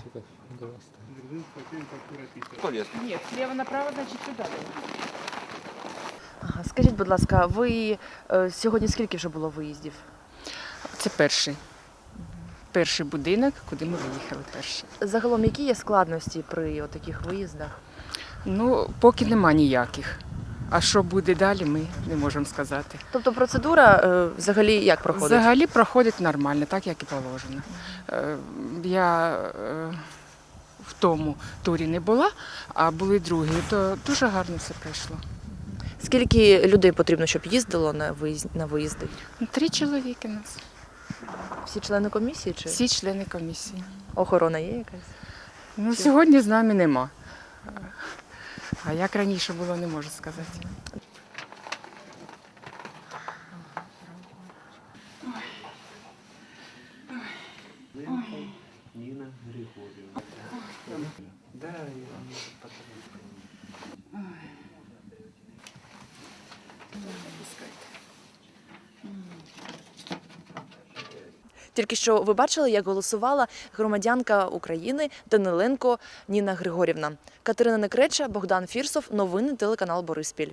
Стоит. Полезно. Нет, слева направо, значит. Ага, скажіть, будь ласка, ви е, сьогодні скільки вже було виїздів? Це перший. Перший будинок, куди ми виїхали перший. Загалом, які є складності при таких виїздах? Ну, поки нема ніяких. А що буде далі, ми не можемо сказати. Тобто процедура е, взагалі як проходить? Взагалі проходить нормально, так як і положено. Е, Я е, в тому турі не була, а були другі, то дуже гарно все пройшло. Скільки людей потрібно, щоб їздило на виїзд на виїзди? Три чоловіки нас, Всі члени комісії чи всі члени комісії. охорона є якась? Ну, сьогодні з нами нема. А як раніше було, не можу сказати. Нина Григорьевна. Да, я Тільки що ви бачили, як голосувала громадянка України Даниленко Ніна Григорівна. Катерина Некреча, Богдан Фірсов. Новини телеканал Бориспіль.